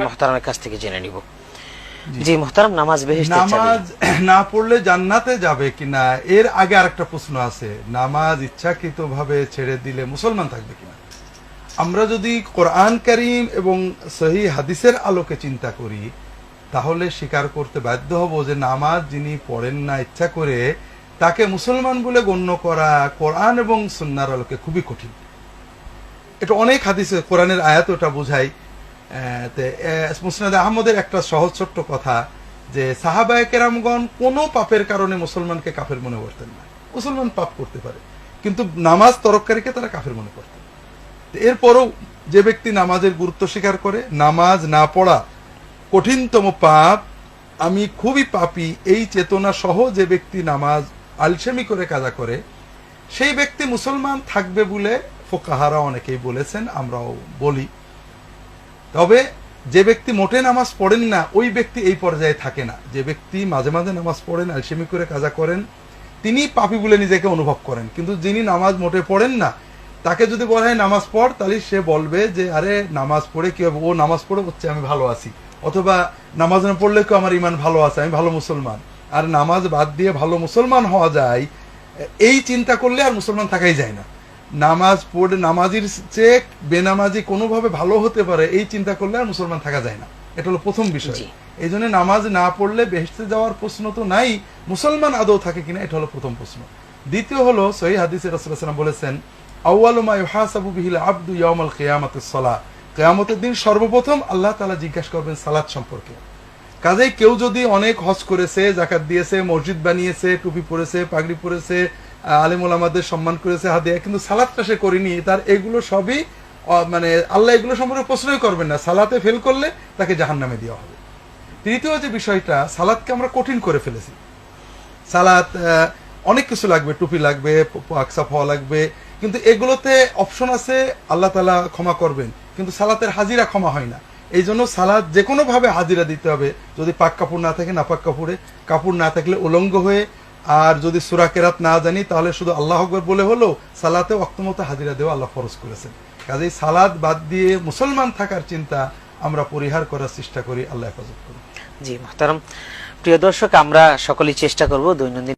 মোহতারামের কাছ থেকে জেনে নিব। জি। মোহতারাম নামাজ বেহেশতের চাবি। নামাজ না পড়লে জান্নাতে যাবে কিনা এর আগে আরেকটা প্রশ্ন আছে নামাজ ইচ্ছাকৃত ভাবে ছেড়ে দিলে মুসলমান থাকবে কিনা? আমরা যদি কোরআন করিম এবং সহি হাদিসের আলোকে চিন্তা করি তাহলে স্বীকার করতে বাধ্য হব যে নামাজ যিনি পড়েন না ইচ্ছা করে তাকে মুসলমান বলে গণ্য করা কোরআন এবং সুন্নার আলোকে খুবই কঠিন। এটা অনেক হাদিসে কোরআনের আয়াত ওটা বোঝায়। আহমদের একটা সহজ ছোট্ট কথা যে সাহাবায় কেরামগণ কোনো পাপের কারণে মুসলমানকে কাফের মনে করতেন না। মুসলমান পাপ করতে পারে, কিন্তু নামাজ তারা কাফের মনে করতেন। এরপরও যে ব্যক্তি নামাজের গুরুত্ব স্বীকার করে, নামাজ না পড়া কঠিনতম পাপ, আমি খুবই পাপী, এই চেতনা সহ যে ব্যক্তি নামাজ আলসেমি করে কাজা করে, সেই ব্যক্তি মুসলমান থাকবে বলে ফোকাহারা অনেকেই বলেছেন, আমরাও বলি। তবে যে ব্যক্তি মোটে নামাজ পড়েন না, ওই ব্যক্তি এই পর্যায়ে থাকে না। যে ব্যক্তি মাঝে মাঝে নামাজ পড়েন আলসেমি করে কাজা করেন, তিনি পাপী বলে নিজেকে অনুভব করেন। কিন্তু যিনি নামাজ মোটে পড়েন না, তাকে যদি বলা হয় নামাজ পড়, তাহলে সে বলবে যে, আরে, নামাজ পড়ে কি হবে? ও নামাজ পড়ে হচ্ছে, আমি ভালো আছি। অথবা নামাজ না পড়লে কেউ আমার ইমান ভালো আছে? আমি ভালো মুসলমান। আর নামাজ বাদ দিয়ে ভালো মুসলমান হওয়া যায়, এই চিন্তা করলে আর মুসলমান থাকাই যায় না। নামাজ পড়ে নামাজির চেয়ে বেনামাজি কোনোভাবে ভালো হতে পারে এই চিন্তা করলে আর মুসলমান থাকা যায় না। এটা হলো প্রথম বিষয়। এই জন্য নামাজ না পড়লে বেহেস্তে যাওয়ার প্রশ্ন তো নাই মুসলমান আদৌ থাকে কিনা এটা হলো প্রথম প্রশ্ন। দ্বিতীয় হলো সহি হাদিসে রাসূলুল্লাহ বলেছেন বিহিল আবদু কিয়ামাতিস সালাহ কিয়ামতের দিন সর্বপ্রথম আল্লাহ তাআলা জিজ্ঞাসা করবেন সালাত সম্পর্কে। কাজেই কেউ যদি অনেক হজ করেছে জাকাত দিয়েছে মসজিদ বানিয়েছে টুপি পরেছে পাগড়ি পরেছে আলিমুল আমাদের সম্মান করেছে হাদিয়া, কিন্তু সালাদটা সে করেনি। তার এগুলো সবই মানে আল্লাহ এগুলো সম্পর্কে প্রশ্নই করবেন না। সালাতে ফেল করলে তাকে জাহান্নামে দেওয়া হবে। তৃতীয় যে বিষয়টা, সালাদকে আমরা কঠিন করে ফেলেছি। সালাদ অনেক কিছু লাগবে, টুপি লাগবে আকসাফ হওয়া লাগবে, কিন্তু এগুলোতে অপশন আছে, আল্লাহ তালা ক্ষমা করবেন। কিন্তু সালাতের হাজিরা ক্ষমা হয় না। এই জন্য সালাদ যে কোনো ভাবে হাজিরা দিতে হবে। যদি পাক কাপড় না থাকে না পাক কাপড়ে, কাপড় না থাকলে উলঙ্গ হয়ে আর যদি সুরা কেরাত না জানি, তাহলে শুধু আল্লাহ আকবর বলে হলো সালাতে অক্তমতো হাজিরা দেওয়া আল্লাহ ফরজ করেছেন কাজেই সালাদ বাদ দিয়ে মুসলমান থাকার চিন্তা আমরা পরিহার করার চেষ্টা করি, আল্লাহ হেফাজত করি জি, মোহতারাম। প্রিয় দর্শক, আমরা সকলেই চেষ্টা করব দৈনন্দিন